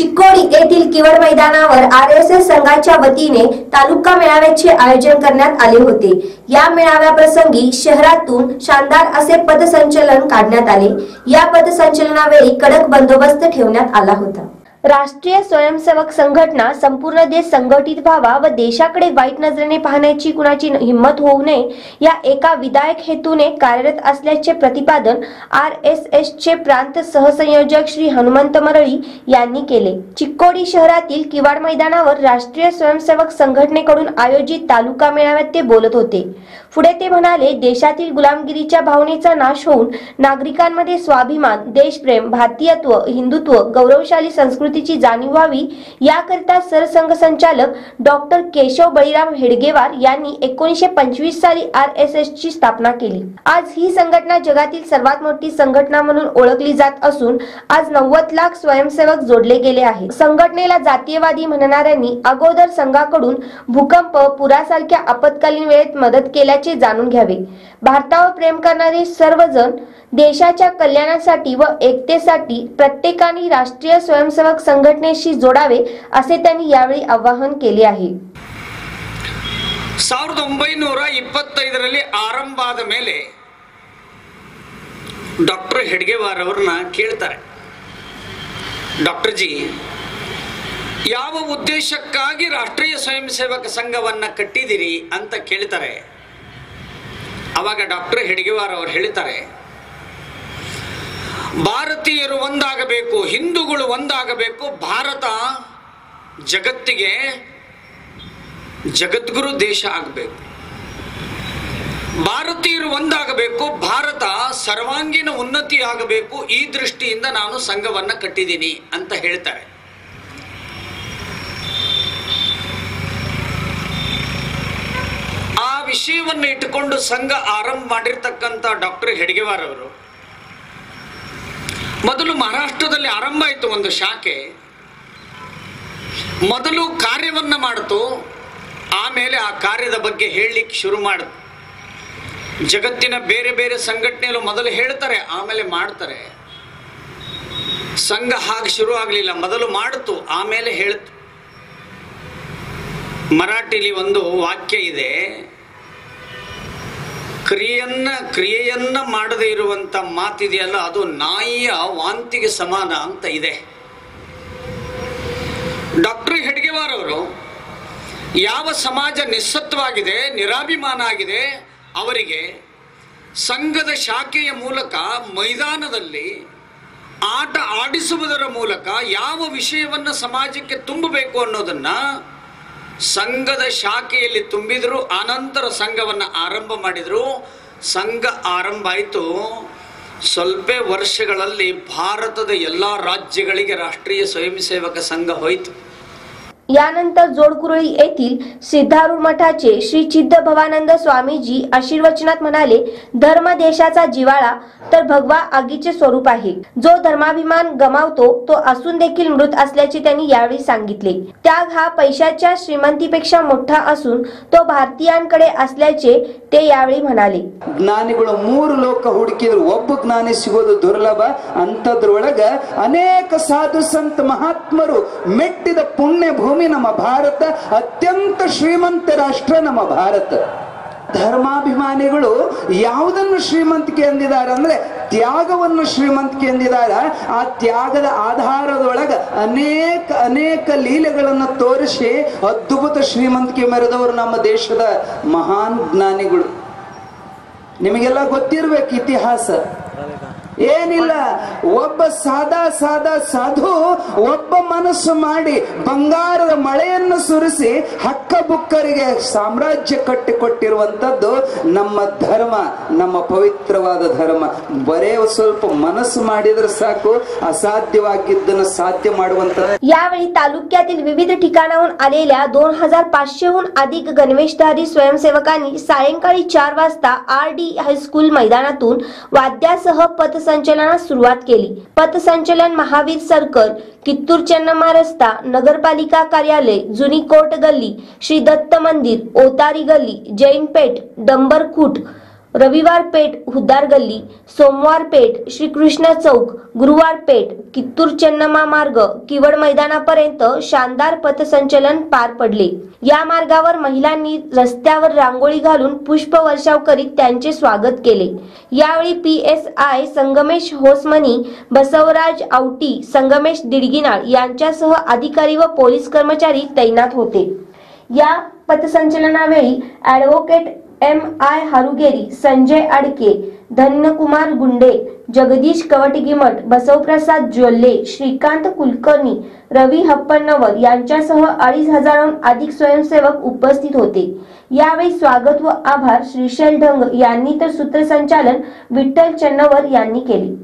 चिक्कोडी येथील किवड मैदानावर R S S संघाच्या वतीने तालुका मेळाव्याचे आयोजन करण्यात आले होते. या मेळाव्याप्रसंगी शहरातून शानदार असे पदसंचलन काढण्यात आले. या पदसंचलनावेळी कडक बंदोबस्त ठेवण्यात आला होता. राष्ट्रीय स्वयंसेवक संघटना संपूर्ण देश संघटित व्हावा व देशाकडे वाईट नजरेने पाहण्याची कुणाची हिंमत होऊ नये या एका विधायक हेतूने कार्यरत असल्याचे प्रतिपादन आर एस एस चे प्रांत सहसंयोजक श्री हनुमंत मरळी यांनी केले. चिक्कोडी शहरातील किवाड मैदानावर राष्ट्रीय स्वयंसेवक संघटनेकडून आयोजित तालुका मेळाव्यात ते बोलत होते. पुढे ते म्हणाले देशातील गुलामगिरीच्या भावनेचा नाश होऊन नागरिकांमध्ये स्वाभिमान देशप्रेम भारतीयत्व हिंदुत्व गौरवशाली संस्कृतीची जाणीव व्हावी याकरिता सरसंघ संचालक डॉक्टर केशव बळीराम हेडगेवार यांनी एकोणीसशे पंचवीस साली आर एस एस ची स्थापना केली. आज ही संघटना जगातील सर्वात मोठी संघटना म्हणून ओळखली जात असून आज नव्वद लाख स्वयंसेवक जोडले गेले आहेत. संघटनेला जातीयवादी म्हणणाऱ्यांनी अगोदर संघाकडून भूकंप पुरासारख्या आपत्कालीन वेळेत मदत केल्याचे जाणून घ्यावे. भारतावर प्रेम करणारे सर्वजण देशाच्या कल्याणासाठी व एकतेसाठी प्रत्येकाने राष्ट्रीय स्वयंसेवक संघटनेशी जोडावे असे त्यांनी यावेळी आवाहन केले आहे ಸಾವಿರದ ಒಂಬೈನೂರ ಇಪ್ಪತ್ತೈದರಲ್ಲಿ ಆರಂಭ ಆದ ಮೇಲೆ ಡಾಕ್ಟರ್ ಹೆಡ್ಗೇವಾರ್ ಅವ್ರನ್ನ ಕೇಳ್ತಾರೆ ಡಾಕ್ಟರ್ ಜಿ ಯಾವ ಉದ್ದೇಶಕ್ಕಾಗಿ ರಾಷ್ಟ್ರೀಯ ಸ್ವಯಂ ಸೇವಕ ಸಂಘವನ್ನ ಕಟ್ಟಿದಿರಿ ಅಂತ ಕೇಳ್ತಾರೆ ಅವಾಗ ಡಾಕ್ಟರ್ ಹೆಡ್ಗೇವಾರ್ ಅವರು ಹೇಳ್ತಾರೆ ಭಾರತೀಯರು ಒಂದಾಗಬೇಕು, ಹಿಂದೂಗಳು ಒಂದಾಗಬೇಕು, ಭಾರತ ಜಗತ್ತಿಗೆ ಜಗದ್ಗುರು ದೇಶ ಆಗಬೇಕು. ಭಾರತೀಯರು ಒಂದಾಗಬೇಕು, ಭಾರತ ಸರ್ವಾಂಗೀಣ ಉನ್ನತಿ ಆಗಬೇಕು, ಈ ದೃಷ್ಟಿಯಿಂದ ನಾನು ಸಂಘವನ್ನು ಕಟ್ಟಿದ್ದೀನಿ ಅಂತ ಹೇಳ್ತಾರೆ. ಆ ವಿಷಯವನ್ನು ಇಟ್ಟುಕೊಂಡು ಸಂಘ ಆರಂಭ ಮಾಡಿರ್ತಕ್ಕಂಥ ಡಾಕ್ಟರ್ ಹೆಡ್ಗೆವಾರ್ ಅವರು ಮೊದಲು ಮಹಾರಾಷ್ಟ್ರದಲ್ಲಿ ಆರಂಭ ಆಯಿತು ಒಂದು ಶಾಖೆ. ಮೊದಲು ಕಾರ್ಯವನ್ನು ಮಾಡಿತು. ಆಮೇಲೆ ಆ ಕಾರ್ಯದ ಬಗ್ಗೆ ಹೇಳಲಿಕ್ಕೆ ಶುರು ಮಾಡಿತು. ಜಗತ್ತಿನ ಬೇರೆ ಬೇರೆ ಸಂಘಟನೆಯಲ್ಲೂ ಮೊದಲು ಹೇಳ್ತಾರೆ, ಆಮೇಲೆ ಮಾಡ್ತಾರೆ. ಸಂಘ ಹಾಗೆ ಶುರು ಆಗಲಿಲ್ಲ, ಮೊದಲು ಮಾಡಿತು, ಆಮೇಲೆ ಹೇಳ್ತು. ಮರಾಠಿಲಿ ಒಂದು ವಾಕ್ಯ ಇದೆ. ಕ್ರಿಯೆಯನ್ನ ಕ್ರಿಯೆಯನ್ನ ಮಾಡದೇ ಇರುವಂತ ಮಾತಿದೆಯಲ್ಲ, ಅದು ನಾಯಿಯ ವಾಂತಿಗೆ ಸಮಾನ ಅಂತ ಇದೆ. ಡಾಕ್ಟರ್ ಹೆಡ್ಗೆವಾರ್ ಅವರು, ಯಾವ ಸಮಾಜ ನಿಸ್ಸತ್ವಾಗಿದೆ ನಿರಾಭಿಮಾನ ಆಗಿದೆ ಅವರಿಗೆ ಸಂಘದ ಶಾಖೆಯ ಮೂಲಕ, ಮೈದಾನದಲ್ಲಿ ಆಟ ಆಡಿಸುವುದರ ಮೂಲಕ ಯಾವ ವಿಷಯವನ್ನು ಸಮಾಜಕ್ಕೆ ತುಂಬಬೇಕು ಅನ್ನೋದನ್ನ ಸಂಘದ ಶಾಖೆಯಲ್ಲಿ ತುಂಬಿದ್ರು ಆನಂತರ ಸಂಘವನ್ನು ಆರಂಭ ಮಾಡಿದರು. ಸಂಘ ಆರಂಭ ಆಯಿತು. ಸ್ವಲ್ಪ ವರ್ಷಗಳಲ್ಲಿ ಭಾರತದ ಎಲ್ಲ ರಾಜ್ಯಗಳಿಗೆ ರಾಷ್ಟ್ರೀಯ ಸ್ವಯಂ ಸೇವಕ ಸಂಘ ಹೋಯಿತು. यानंतर जोडकुरळी येथील सिद्धारूढ मठाचे श्री चिद्ध भवानंद स्वामीजी आशीर्वचनात म्हणाले धर्म देशाचा जिवाळा तर भगवा आगीचे स्वरूप आहे जो धर्माभिमान गमावतो तो असून देखील मृत असल्याचे त्यांनी यावेळी सांगितले त्याग हा पैशाच्या श्रीमंतीपेक्षा मोठा असून तो भारतीयांकडे असल्याचे ते यावेळी म्हणाले ಜ್ಞಾನಿಗಳು ಮೂರು ಲೋಕ ಹುಡುಕಿದ್ರು ಒಬ್ಬ ಜ್ಞಾನಿ ಸಿಗೋದು ದುರ್ಲಭ ಅಂತದ್ರೊಳಗ ಅನೇಕ ಸಾಧು ಸಂತ ಮಹಾತ್ಮರು ಮೆಟ್ಟಿದ ಪುಣ್ಯ ಭೂಮಿ ನಮ್ಮ ಭಾರತ, ಅತ್ಯಂತ ಶ್ರೀಮಂತ ರಾಷ್ಟ್ರ ನಮ್ಮ ಭಾರತ. ಧರ್ಮಾಭಿಮಾನಿಗಳು ಯಾವುದನ್ನು ಶ್ರೀಮಂತಿಕೆ ಎಂದಿದ್ದಾರೆ ಅಂದ್ರೆ ತ್ಯಾಗವನ್ನು ಶ್ರೀಮಂತಿಕೆ ಎಂದಿದ್ದಾರೆ. ಆ ತ್ಯಾಗದ ಆಧಾರದೊಳಗೆ ಅನೇಕ ಅನೇಕ ಲೀಲೆಗಳನ್ನು ತೋರಿಸಿ ಅದ್ಭುತ ಶ್ರೀಮಂತಿಕೆ ಮೆರೆದವರು ನಮ್ಮ ದೇಶದ ಮಹಾನ್ ಜ್ಞಾನಿಗಳು. ನಿಮಗೆಲ್ಲ ಗೊತ್ತಿರ್ಬೇಕು ಇತಿಹಾಸ. ಏನಿಲ್ಲ ಒಬ್ಬ ಸಾದಾ ಸಾದಾ ಸಾಧು ಒಬ್ಬ ಮನಸ್ಸು ಮಾಡಿ ಬಂಗಾರದ ಮಳೆಯನ್ನು ಸುರಿಸಿ ಹಕ್ಕ ಬುಕ್ಕರಿಗೆ ಸಾಮ್ರಾಜ್ಯ ಕಟ್ಟಿಕೊಟ್ಟಿರುವಂತದ್ದು ನಮ್ಮ ಧರ್ಮ ನಮ್ಮ ಪವಿತ್ರವಾದ ಧರ್ಮ ಬರೇ ಸ್ವಲ್ಪ ಮನಸ್ಸು ಮಾಡಿದ್ರೆ ಸಾಕು ಅಸಾಧ್ಯವಾಗಿದ್ದನ್ನು साध्य ಮಾಡುವಂತ यावेळी तालुक्यातील विविध ठिकाणाहून आलेल्या दोन हजार पाचशेहून अधिक गणवेशधारी स्वयंसेवकांनी सायंकाळी चार वाजता आर डी हायस्कूल मैदानातून वाद्यासह पथसंचलनास सुरुवात केली. पथसंचलन महावीर सर्कल कित्तूर चन्नम्मा रस्ता नगरपालिका कार्यालय जुनी कोर्ट गल्ली श्री दत्त मंदिर ओतारी गल्ली जैन पेठ डंबरखूट रविवार पेठ हुद्दार गल्ली सोमवार पेठ श्रीकृष्ण चौक गुरुवार पेठ कित्तूर चन्नमा मार्ग किवड मैदानापर्यंत शानदार पथसंचलन पार पडले. या मार्गावर महिलांनी रस्त्यावर रांगोळी घालून पुष्प वर्षाव करीत त्यांचे स्वागत केले. यावेळी P S I Sangamesh Hosmani Basavaraj Avati Sangamesh Didginal यांच्यासह अधिकारी व पोलीस कर्मचारी तैनात होते. या पथसंचलनावेळी advocate M I Harugeri Sanjay Adke Dhanyakumar Gunde Jagdish Kavatagimath बसवप्रसाद जोल्ले श्रीकांत कुलकर्णी रवी हप्पन्नवर यांच्यासह अडीच हजारांहून अधिक स्वयंसेवक उपस्थित होते. यावेळी स्वागत व आभार श्रीशैल ढंग यांनी तर सूत्रसंचालन विठ्ठल चन्नवर यांनी केले.